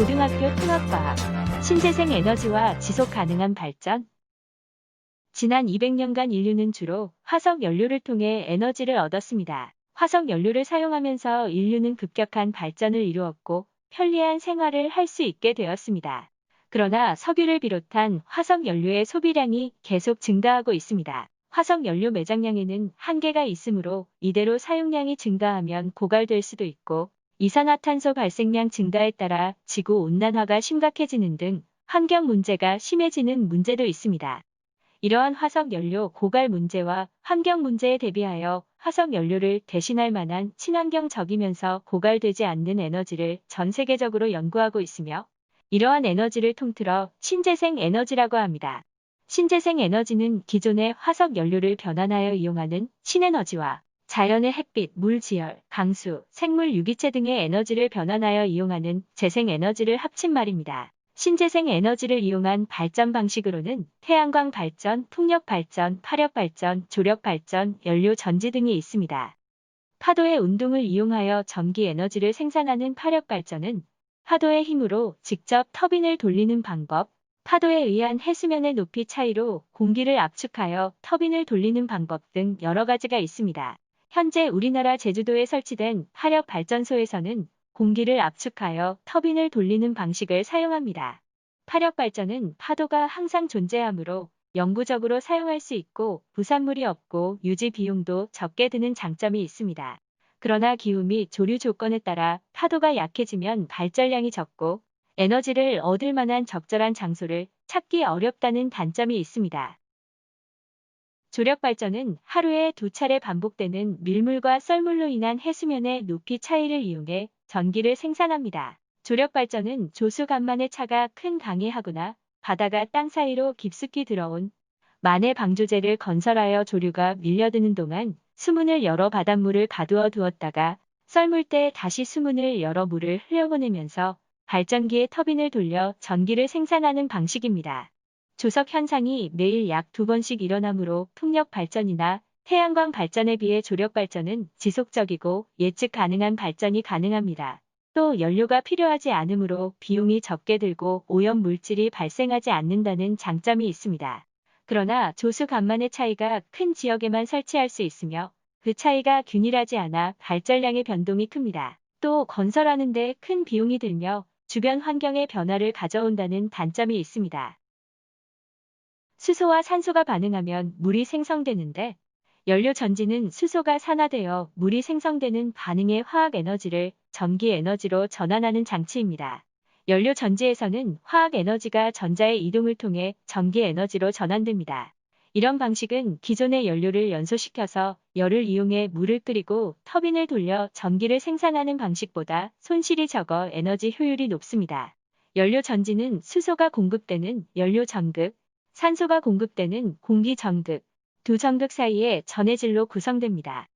고등학교 통합과학, 신재생 에너지와 지속 가능한 발전. 지난 200년간 인류는 주로 화석 연료를 통해 에너지를 얻었습니다. 화석 연료를 사용하면서 인류는 급격한 발전을 이루었고 편리한 생활을 할 수 있게 되었습니다. 그러나 석유를 비롯한 화석 연료의 소비량이 계속 증가하고 있습니다. 화석 연료 매장량에는 한계가 있으므로 이대로 사용량이 증가하면 고갈될 수도 있고 이산화탄소 발생량 증가에 따라 지구 온난화가 심각해지는 등 환경 문제가 심해지는 문제도 있습니다. 이러한 화석 연료 고갈 문제와 환경 문제에 대비하여 화석 연료를 대신할 만한 친환경적이면서 고갈되지 않는 에너지를 전 세계적으로 연구하고 있으며 이러한 에너지를 통틀어 신재생 에너지라고 합니다. 신재생 에너지는 기존의 화석 연료를 변환하여 이용하는 신에너지와 자연의 햇빛, 물 지열, 강수, 생물 유기체 등의 에너지를 변환하여 이용하는 재생 에너지를 합친 말입니다. 신재생 에너지를 이용한 발전 방식으로는 태양광 발전, 풍력 발전, 파력 발전, 조력 발전, 연료 전지 등이 있습니다. 파도의 운동을 이용하여 전기 에너지를 생산하는 파력 발전은 파도의 힘으로 직접 터빈을 돌리는 방법, 파도에 의한 해수면의 높이 차이로 공기를 압축하여 터빈을 돌리는 방법 등 여러 가지가 있습니다. 현재 우리나라 제주도에 설치된 파력 발전소에서는 공기를 압축하여 터빈을 돌리는 방식을 사용합니다. 파력 발전은 파도가 항상 존재하므로 영구적으로 사용할 수 있고 부산물이 없고 유지 비용도 적게 드는 장점이 있습니다. 그러나 기후 및 조류 조건에 따라 파도가 약해지면 발전량이 적고 에너지를 얻을 만한 적절한 장소를 찾기 어렵다는 단점이 있습니다. 조력 발전은 하루에 두 차례 반복되는 밀물과 썰물로 인한 해수면의 높이 차이를 이용해 전기를 생산합니다. 조력 발전은 조수 간만의 차가 큰 강에 하거나 바다가 땅 사이로 깊숙이 들어온 만의 방조제를 건설하여 조류가 밀려드는 동안 수문을 열어 바닷물을 가두어 두었다가 썰물 때 다시 수문을 열어 물을 흘려보내면서 발전기의 터빈을 돌려 전기를 생산하는 방식입니다. 조석 현상이 매일 약 두 번씩 일어나므로 풍력 발전이나 태양광 발전에 비해 조력 발전은 지속적이고 예측 가능한 발전이 가능합니다. 또 연료가 필요하지 않으므로 비용이 적게 들고 오염 물질이 발생하지 않는다는 장점이 있습니다. 그러나 조수 간만의 차이가 큰 지역에만 설치할 수 있으며 그 차이가 균일하지 않아 발전량의 변동이 큽니다. 또 건설하는데 큰 비용이 들며 주변 환경의 변화를 가져온다는 단점이 있습니다. 수소와 산소가 반응하면 물이 생성되는데 연료 전지는 수소가 산화되어 물이 생성되는 반응의 화학 에너지를 전기 에너지로 전환하는 장치입니다. 연료 전지에서는 화학 에너지가 전자의 이동을 통해 전기 에너지로 전환됩니다. 이런 방식은 기존의 연료를 연소시켜서 열을 이용해 물을 끓이고 터빈을 돌려 전기를 생산하는 방식보다 손실이 적어 에너지 효율이 높습니다. 연료 전지는 수소가 공급되는 연료 전극, 산소가 공급되는 공기 전극, 두 전극 사이의 전해질로 구성됩니다.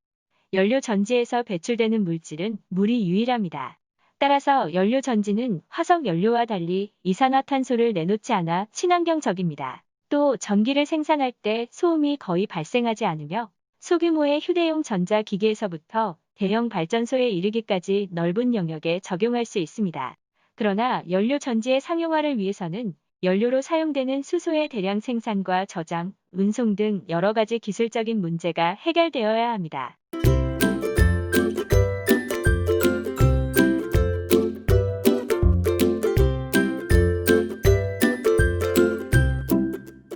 연료 전지에서 배출되는 물질은 물이 유일합니다. 따라서 연료 전지는 화석 연료와 달리 이산화탄소를 내놓지 않아 친환경적입니다. 또 전기를 생산할 때 소음이 거의 발생하지 않으며 소규모의 휴대용 전자기기에서부터 대형 발전소에 이르기까지 넓은 영역에 적용할 수 있습니다. 그러나 연료 전지의 상용화를 위해서는 연료로 사용되는 수소의 대량 생산과 저장, 운송 등 여러 가지 기술적인 문제가 해결되어야 합니다.